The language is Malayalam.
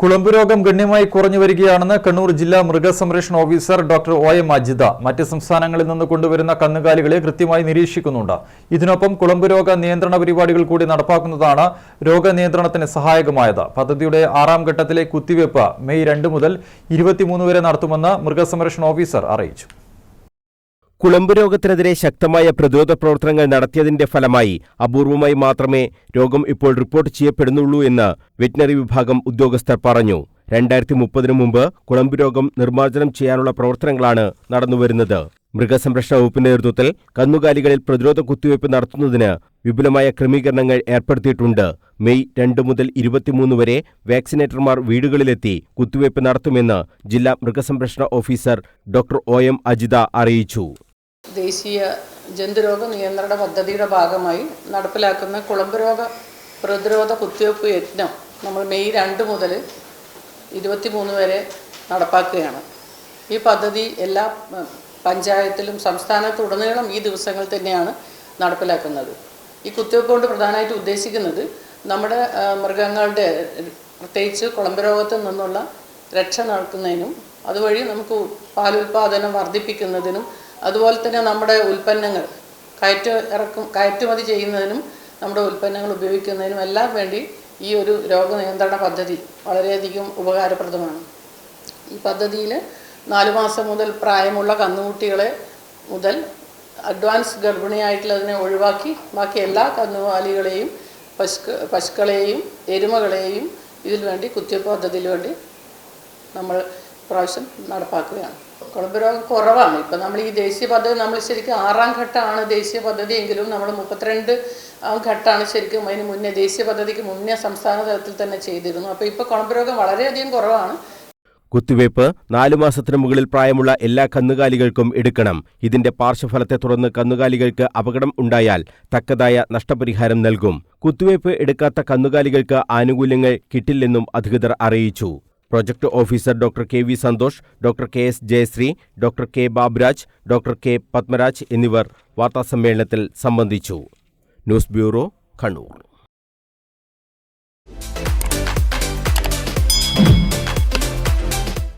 കുളമ്പ് രോഗം ഗണ്യമായി കുറഞ്ഞു വരികയാണെന്ന് കണ്ണൂർ ജില്ലാ മൃഗസംരക്ഷണ officer doctor O M Ajitha മറ്റ് സംസ്ഥാനങ്ങളിൽ നിന്ന് കൊണ്ടുവരുന്ന കന്നുകാലികളെ കൃത്യമായി നിരീക്ഷിക്കുന്നുണ്ട്. ഇതിനൊപ്പം കുളമ്പ് രോഗ നിയന്ത്രണ പരിപാടികൾ കൂടി നടപ്പാക്കുന്നതാണ് രോഗനിയന്ത്രണത്തിന് സഹായകമായത്. പദ്ധതിയുടെ ആറാം ഘട്ടത്തിലെ കുത്തിവയ്പ് മെയ് രണ്ട് മുതൽ ഇരുപത്തിമൂന്ന് വരെ നടത്തുമെന്ന് മൃഗസംരക്ഷണ ഓഫീസർ അറിയിച്ചു. കുളമ്പ് രോഗത്തിനെതിരെ ശക്തമായ പ്രതിരോധ പ്രവർത്തനങ്ങൾ നടത്തിയതിന്റെ ഫലമായി അപൂർവമായി മാത്രമേ രോഗം ഇപ്പോൾ റിപ്പോർട്ട് ചെയ്യപ്പെടുന്നുള്ളൂ എന്ന് വെറ്റിനറി വിഭാഗം ഉദ്യോഗസ്ഥർ പറഞ്ഞു. രണ്ടായിരത്തി മുപ്പതിനു മുമ്പ് കുളമ്പ് രോഗം നിർമ്മാർജനം ചെയ്യാനുള്ള പ്രവർത്തനങ്ങളാണ് നടന്നുവരുന്നത്. മൃഗസംരക്ഷണ വകുപ്പിന്റെ നേതൃത്വത്തിൽ കന്നുകാലികളിൽ പ്രതിരോധ കുത്തിവയ്പ് നടത്തുന്നതിന് വിപുലമായ ക്രമീകരണങ്ങൾ ഏർപ്പെടുത്തിയിട്ടുണ്ട്. മെയ് രണ്ട് മുതൽ ഇരുപത്തിമൂന്ന് വരെ വാക്സിനേറ്റർമാർ വീടുകളിലെത്തി കുത്തിവയ്പ് നടത്തുമെന്ന് ജില്ലാ മൃഗസംരക്ഷണ officer doctor O M Ajitha അറിയിച്ചു. ദേശീയ ജന്തുരോഗ നിയന്ത്രണ പദ്ധതിയുടെ ഭാഗമായി നടപ്പിലാക്കുന്ന കുളമ്പ് രോഗ പ്രതിരോധ കുത്തിവയ്പ്പ് യജ്ഞം നമ്മൾ മെയ് രണ്ട് മുതൽ ഇരുപത്തിമൂന്ന് വരെ നടപ്പാക്കുകയാണ്. ഈ പദ്ധതി എല്ലാ പഞ്ചായത്തിലും പഞ്ചായത്തിലും സംസ്ഥാനത്തുടനീളം ഈ ദിവസങ്ങൾ തന്നെയാണ് നടപ്പിലാക്കുന്നത്. ഈ കുത്തിവയ്പ്പ് കൊണ്ട് പ്രധാനമായിട്ട് ഉദ്ദേശിക്കുന്നത് നമ്മുടെ മൃഗങ്ങളുടെ പ്രത്യേകിച്ച് കുളമ്പ് രോഗത്തിൽ നിന്നുള്ള രക്ഷ നടക്കുന്നതിനും അതുവഴി നമുക്ക് പാലുൽപാദനം വർദ്ധിപ്പിക്കുന്നതിനും അതുപോലെ തന്നെ നമ്മുടെ ഉൽപ്പന്നങ്ങൾ കയറ്റ ഇറക്കും കയറ്റുമതി ചെയ്യുന്നതിനും നമ്മുടെ ഉൽപ്പന്നങ്ങൾ ഉപയോഗിക്കുന്നതിനും എല്ലാം വേണ്ടി ഈ ഒരു രോഗനിയന്ത്രണ പദ്ധതി വളരെയധികം ഉപകാരപ്രദമാണ്. ഈ പദ്ധതിയിൽ നാല് മാസം മുതൽ പ്രായമുള്ള കന്നുകുട്ടികളെ മുതൽ അഡ്വാൻസ് ഗർഭിണിയായിട്ടുള്ളതിനെ ഒഴിവാക്കി ബാക്കി എല്ലാ കന്നുകാലികളെയും പശുക്ക പശുക്കളെയും എരുമകളെയും ഇതിൽ വേണ്ടി കുത്തിവയ്പ്പ് പദ്ധതിയിൽ വേണ്ടി നമ്മൾ പ്രാവശ്യം നടപ്പാക്കുകയാണ്. കുളമ്പ് രോഗം കുറവാണ്. ഇപ്പം നമ്മൾ ഈ ദേശീയ പദ്ധതി നമ്മൾ ശരിക്കും ആറാം ഘട്ടമാണ് ദേശീയ പദ്ധതി എങ്കിലും നമ്മൾ മുപ്പത്തിരണ്ട് ഘട്ടമാണ് ശരിക്കും അതിന് മുന്നേ ദേശീയ പദ്ധതിക്ക് മുന്നേ സംസ്ഥാന തലത്തിൽ തന്നെ ചെയ്തിരുന്നു. അപ്പോൾ ഇപ്പോൾ കുളമ്പ് രോഗം വളരെയധികം കുറവാണ്. കുത്തിവയ്പ് നാലു മാസത്തിനു മുകളിൽ പ്രായമുള്ള എല്ലാ കന്നുകാലികൾക്കും എടുക്കണം. ഇതിന്റെ പാർശ്വഫലത്തെ തുടർന്ന് കന്നുകാലികൾക്ക് അപകടം ഉണ്ടായാൽ തക്കതായ നഷ്ടപരിഹാരം നൽകും. കുത്തിവയ്പ് എടുക്കാത്ത കന്നുകാലികൾക്ക് ആനുകൂല്യങ്ങൾ കിട്ടില്ലെന്നും അധികൃതർ അറിയിച്ചു. Project officer doctor K V Santhosh doctor K S Jayashree doctor K Baburaj doctor K Padmaraj എന്നിവർ വാർത്താസമ്മേളനത്തിൽ സംബന്ധിച്ചു. News bureau Kannur.